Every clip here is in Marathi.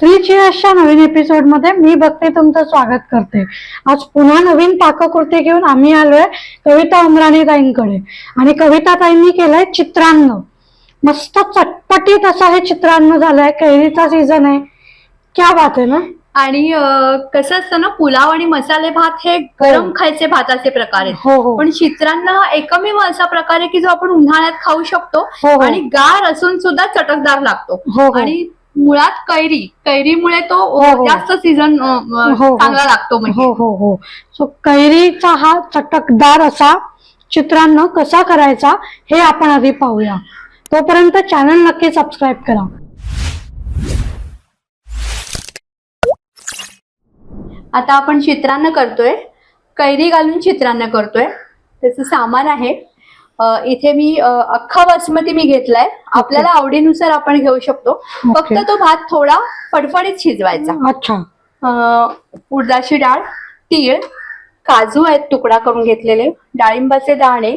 थ्री चिअर्सच्या नवीन एपिसोडमध्ये मी भक्ती तुमचं स्वागत करते. आज पुन्हा नवीन पाककृती घेऊन आम्ही आलोय कविता उमराणी ताईंकडे. आणि कविता ताईंनी केलंय चित्रान्न. मस्त चटपटीत असं हे चित्रान्न झालंय कैरीचा सीझन आहे. क्या बात आहे ना? आणि कसं असतं ना पुलाव आणि मसाले भात हे गरम हो. खायचे भाताचे प्रकार. आहेत हो हो. पण चित्रांना हा एकमेव असा प्रकार आहे की जो आपण उन्हाळ्यात खाऊ शकतो. आणि गार असून सुद्धा चटकदार लागतो. आणि मुळात कैरी. कैरीमुळे तो हो, हो. जास्त सीझन हो, हो. चांगला लागतो म्हणजे. हो हो हो. सो कैरीचा हा चटकदार असा चित्रान्न कसा करायचा हे आपण आधी पाहूया. तोपर्यंत चॅनल नक्की सबस्क्राईब करा. आता आपण चित्रान्न करतोय. कैरी घालून चित्रान्न करतोय. त्याचं सामान आहे. इथे मी अख्खा बासमती मी घेतलाय. आपल्याला आवडीनुसार आपण घेऊ शकतो. फक्त. तो भात थोडा फडफडीत शिजवायचा. अच्छा. उडदाची डाळ तीळ काजू आहेत तुकडा करून घेतलेले डाळिंबाचे दाणे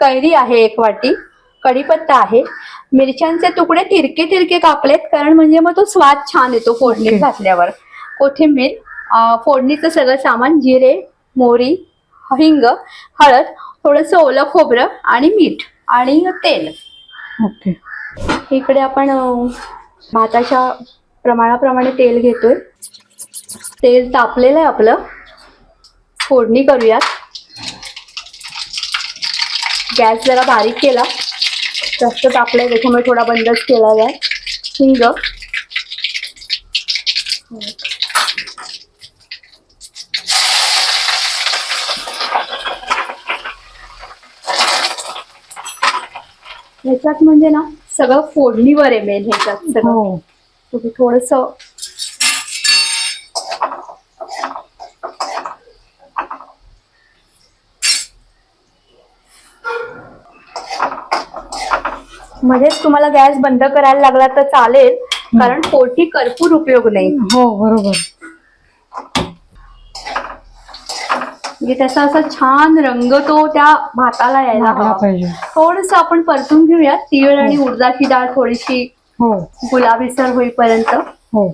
कैरी आहे एक वाटी कढीपत्ता आहे. मिरच्यांचे तुकडे तिरके तिरके कापलेत कारण म्हणजे मग तो स्वाद छान येतो फोडणीत. घातल्यावर. कोथिंबीर फोडणीचं सगळं सामान जिरे मोहरी हिंग हळद थोडंसं ओलं खोबरं आणि मीठ आणि तेल. ओके. इकडे आपण भाताच्या प्रमाणाप्रमाणे तेल घेतोय. तेल तापलेलं आहे आपलं. फोडणी करूयात. गॅस जरा बारीक केला. जास्त तापलाय त्याच्यामुळे थोडा बंदच केला आहे हिंग. ह्याच्यात म्हणजे ना सगळं फोडणीवर आहे मेन ह्याच्यात सगळं. हो. तुम्ही थोडस मध्येच तुम्हाला गॅस बंद करायला लागला तर चालेल कारण पोटी कर्पूर उपयोग नाही. हो बरोबर. म्हणजे त्याचा असा छान रंग तो त्या भाताला यायला हवा. पाहिजे. थोडस आपण परतून घेऊया तीळ आणि उडदाची डाळ थोडीशी हो. गुलाबीसर होईपर्यंत. हो.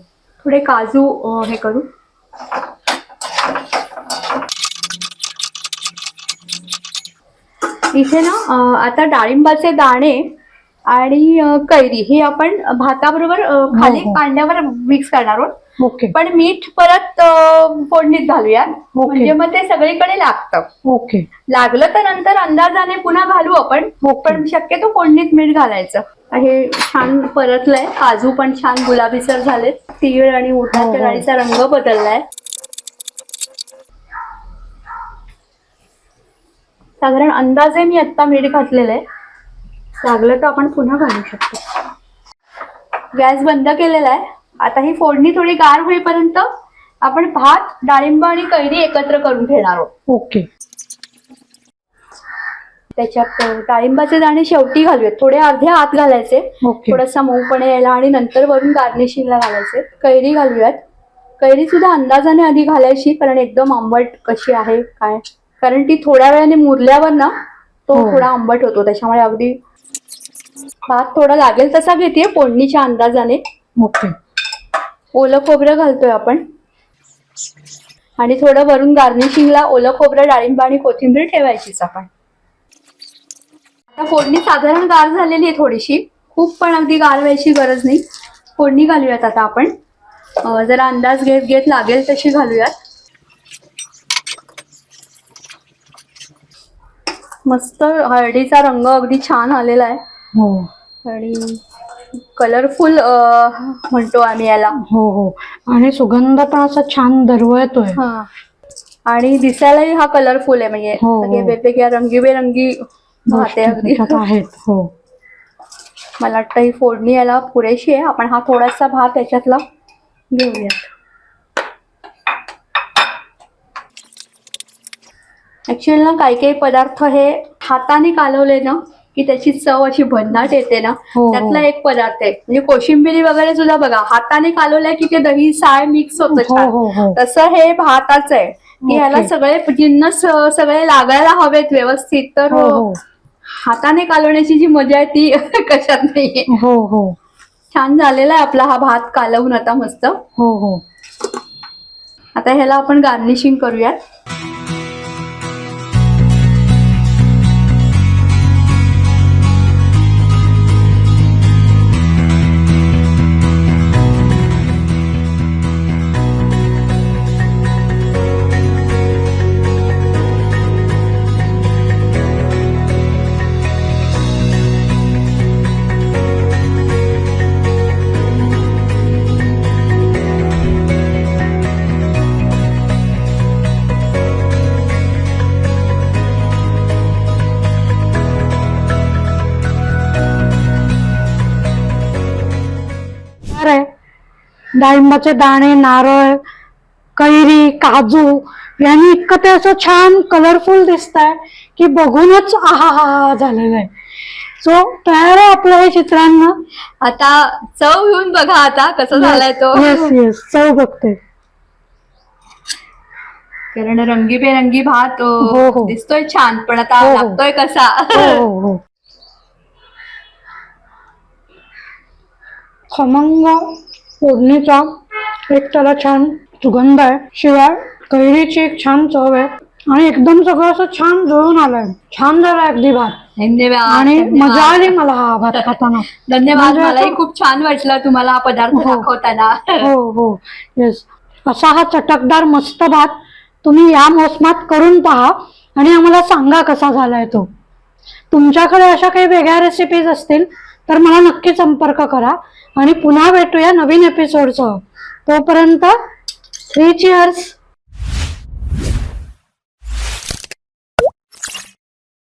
थोडे काजू अं, हे करू. इथे ना अं, आता डाळिंबाचे दाणे आणि कैरी हे आपण भाताबरोबर अं, खाली हो. कांड्यावर मिक्स करणार आहोत. पण मीठ परत फोडणीत घालूया म्हणजे मग ते सगळीकडे लागतं. ओके. लागलं तर नंतर अंदाजाने पुन्हा घालू आपण पण शक्यतो फोडणीत मीठ घालायचं. हे छान परतलंय. काजू पण छान गुलाबीसर झालेत. तीळ आणि हो, उडदाच्या हो. डाळीचा रंग बदललाय. साधारण अंदाजे मी आत्ता मीठ घातलेलं आहे. लागलं तर आपण पुन्हा घालू शकतो. गॅस बंद केलेला आहे. आता ही फोडणी थोडी गार होईपर्यंत आपण भात डाळिंब आणि कैरी एकत्र करून ठेवणार आहोत. ओके. त्याच्यात डाळिंबाचे दाणे शेवटी घालूयात. थोडे अर्धे आत घालायचे. ओके. थोडासा मऊपणे यायला आणि नंतर वरून गार्निशिंगला घालायचे. कैरी घालूयात. कैरी सुद्धा अंदाजाने आधी घालायची कारण एकदम आंबट कशी आहे काय? कारण ती थोड्या वेळाने मुरल्यावर ना तो हो. थोडा आंबट होतो. त्याच्यामुळे अगदी भात थोडा लागेल तसा घेते फोडणीच्या अंदाजाने. ओके. ओलं खोबरं घालतोय आपण. आणि थोडं वरून गार्निशिंगला ओलं खोबरं डाळिंब आणि कोथिंबीर ठेवायचीच आपण. आता फोडणी साधारण गार झालेली आहे थोडीशी. खूप पण अगदी गार व्हायची गरज नाही. फोडणी घालूयात आता आपण. जरा अंदाज घेत घेत लागेल तशी घालूयात. मस्त हळदीचा रंग अगदी छान आलेला आहे. हो. आणि कलरफुल म्हणतो आम्ही याला. हो हो. आणि सुगंध पण असा छान दरवळतोय. हा. आणि दिसायलाही हा कलरफुल आहे म्हणजे हो, हो. सगळे वेगवेगळ्या रंगीबेरंगी अगदी. त्याच्यात आहेत हो. मला वाटतं ही फोडणी याला पुरेशी आहे. आपण हा थोडासा भात याच्यातला घेऊयात. ऍक्च्युअली ना काही काही पदार्थ हे हाताने कालवले ना की त्याची चव अशी भन्नाट येते ना हो, हो. त्यातला एक पदार्थ आहे. म्हणजे कोशिंबिरी वगैरे सुद्धा बघा हाताने कालवलंय की ते दही साय मिक्स होतं हो छान. हो हो. तसं हे भाताच आहे. की ह्याला ओके. सगळे जिन्नस अं, सगळे लागायला हवेत व्यवस्थित. तर हो हो. हाताने कालवण्याची जी मजा आहे ती कशात नाहीये. हो हो. छान झालेला आहे आपला हा भात कालवून आता मस्त. हो हो. आता ह्याला आपण गार्निशिंग करूयात. डाळिंबाचे दाणे नारळ कैरी काजू यांनी इतकं ते असं छान कलरफुल दिसत आहे की बघूनच आहा हा हा झालेलं आहे. सो तयार आहे आपलं हे चित्रांना. आता चव घेऊन बघा आता कसं झालाय तो. येस येस चव बघते. कारण रंगीबेरंगी भात हो, हो. दिसतोय छान पण आता हो, हो. लागतोय कसा? हो हो हो. खमंग फोडणीचा एक त्याला छान सुगंध आहे. शिवाय कैरीची एक छान चव आहे. आणि एकदम सगळं असं छान जुळून आलंय. छान झालं अगदी भात. धन्यवाद आणि धन्यवाद. मजा आली मला हा भात खाताना. धन्यवाद म्हणजे मलाही असं- खूप छान वाटलं तुम्हाला हा पदार्थ हो. दाखवताना. हो हो. येस असा हा चटकदार मस्त भात तुम्ही या मोसमात करून पहा आणि आम्हाला सांगा कसा झालाय तो. तुमच्याकडे अशा काही वेगळ्या रेसिपीज असतील तर मला नक्की संपर्क करा. आणि पुन्हा भेटूया नवीन एपिसोडसह तोपर्यंत थ्री चिअर्स